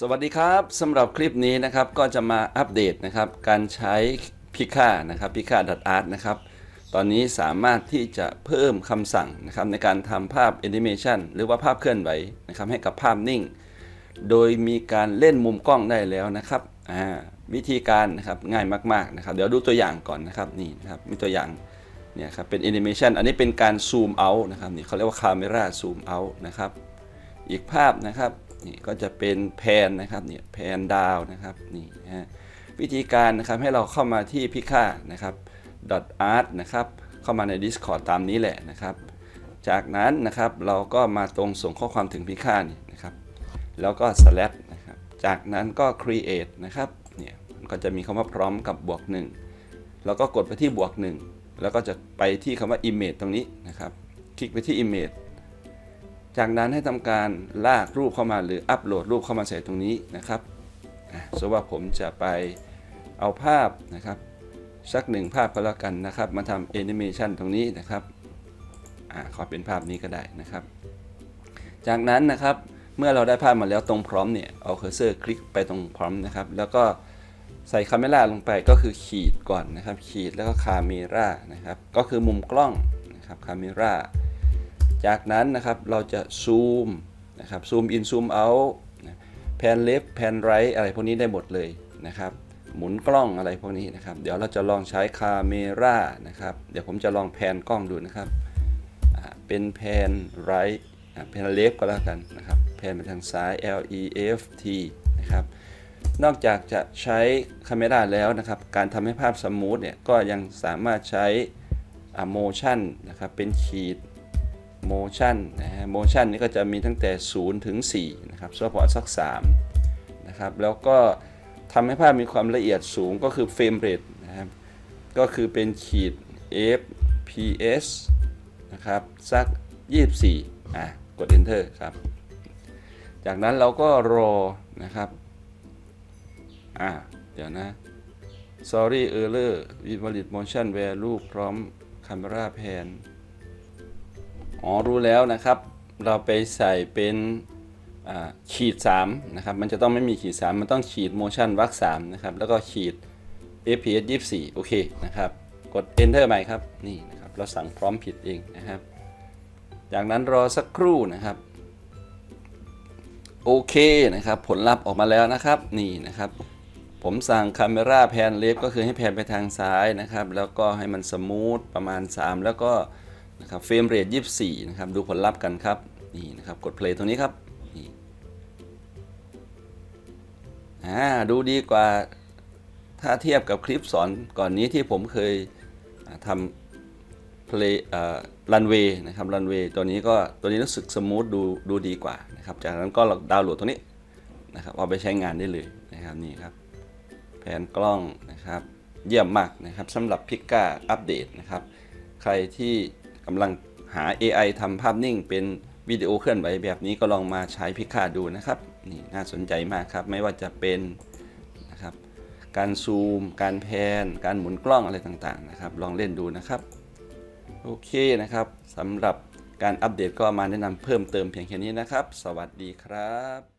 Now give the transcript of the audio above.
สวัสดีครับสำหรับคลิปนี้นะครับก็จะมาอัปเดตนะครับการใช้พิค่านะครับพิค่า .art นะครับตอนนี้สามารถที่จะเพิ่มคำสั่งนะครับในการทำภาพแอนิเมชันหรือว่าภาพเคลื่อนไหวนะครับให้กับภาพนิ่ง โดยมีการเล่นมุมกล้องได้แล้วนะครับวิธีการนะครับง่ายมากๆนะครับเดี๋ยวดูตัวอย่างก่อนนะครับนี่นะครับมีตัวอย่างเนี่ยครับเป็นแอนิเมชันอันนี้เป็นการซูมเอานะครับนี่เขาเรียกว่าคาเมราซูมเอานะครับอีกภาพนะครับ นี่ก็จะเป็นแพนนะครับเนี่ยแพนดาวนะครับนี่ฮะวิธีการนะครับให้เราเข้ามาที่พิค่านะครับ .art นะครับเข้ามาใน Discord ตามนี้แหละนะครับ จากนั้นนะครับเราก็มาตรงส่งข้อความถึงพิค่านี่นะครับ แล้วก็ slash นะครับจากนั้นก็ create นะครับเนี่ยมันก็จะมีคำว่าพร้อมกับบวกหนึ่งแล้วก็กดไปที่บวกหนึ่งแล้วก็จะไปที่คำว่า image ตรงนี้นะครับ คลิกไปที่ image จากนั้นให้ทำการลากรูปเข้ามาหรืออัปโหลดรูปเข้ามาใส่ตรงนี้นะครับสมมติว่าผมจะไปเอาภาพนะครับ สักหนึ่งภาพก็แล้วกันนะครับ มาทำแอนิเมชันตรงนี้นะครับอขอเป็นภาพนี้ก็ได้นะครับ จากนั้นนะครับเมื่อเราได้ภาพมาแล้วตรงพร้อมเนี่ยเอาเคอร์เซอร์คลิกไปตรงพร้อมนะครับ แล้วก็ใส่คาเมราลงไปก็คือขีดก่อนนะครับ ขีดแล้วก็คาเมรานะครับ ก็คือมุมกล้องนะครับคาเมรา จากนั้นนะครับเราจะซูมนะครับซูมอินซูมเอาแพนเลฟแพนไรท์อะไรพวกนี้ได้หมดเลยนะครับ หมุนกล้องอะไรพวกนี้นะครับ เดี๋ยวเราจะลองใช้คาเมรานะครับ เดี๋ยวผมจะลองแพนกล้องดูนะครับ เป็นแพนไรท์แพนเลฟก็แล้วกันนะครับ แพนไปทางซ้าย L E F T นะครับนอกจากจะใช้คาเมราแล้วนะครับ การทำให้ภาพสมูทเนี่ยก็ยังสามารถใช้โมชั่นนะครับ เป็นขีด motion นะฮะ motion นี่ก็จะมีตั้งแต่ 0 ถึง 4 นะครับเฉพาะสัก3นะครับ แล้วก็ทำให้ภาพมีความละเอียดสูงก็คือ frame rate นะครับ ก็คือเป็นขีด fps นะครับ สัก 24 อะ กด enter ครับ จากนั้นเราก็รอนะครับ อะ เดี๋ยวนะ sorry error invalid motion value พร้อม camera pan อ๋อรู้แล้วนะครับ เราไปใส่เป็นขีด3นะครับ มันจะต้องไม่มีขีด 3 มันต้องขีด motion วัก3นะครับ แล้วก็ขีด fps 24 โอเคนะครับ กด enter ใหม่ครับ นี่นะครับ เราสั่งพร้อมผิดเองนะครับ จากนั้นรอสักครู่นะครับ โอเคนะครับ ผลลัพธ์ออกมาแล้วนะครับ นี่นะครับ ผมสั่งคาเมราแพนเลฟก็คือให้แพนไปทางซ้ายนะครับ แล้วก็ให้มันสมูทประมาณ 3 แล้วก็ นะครับเฟรมเรท24 นะครับ ดูผลลัพธ์กันครับ นี่นะครับ กด play ตรงนี้ครับนี่อ่าดูดีกว่าถ้าเทียบกับคลิปสอนก่อนนี้ที่ผมเคยทำ play รันเวย์นะครับรันเวย์ตัวนี้ก็ตัวนี้รู้สึกสมูทดูดูดีกว่านะครับจากนั้นก็เราดาวน์โหลดตัวนี้นะครับเอาไปใช้งานได้เลยนะครับนี่ครับ แผนกล้องนะครับ เยี่ยมมากนะครับสำหรับพิก้าอัปเดตนะครับ ใครที่ กำลังหา AI ทำภาพนิ่งเป็นวิดีโอเคลื่อนไหวแบบนี้ก็ลองมาใช้พิก้าดูนะครับนี่น่าสนใจมากครับไม่ว่าจะเป็นนะครับการซูม การแพน การหมุนกล้องอะไรต่างๆนะครับ ลองเล่นดูนะครับ โอเคนะครับสำหรับการอัปเดตก็มาแนะนำเพิ่มเติมเพียงแค่นี้นะครับ สวัสดีครับ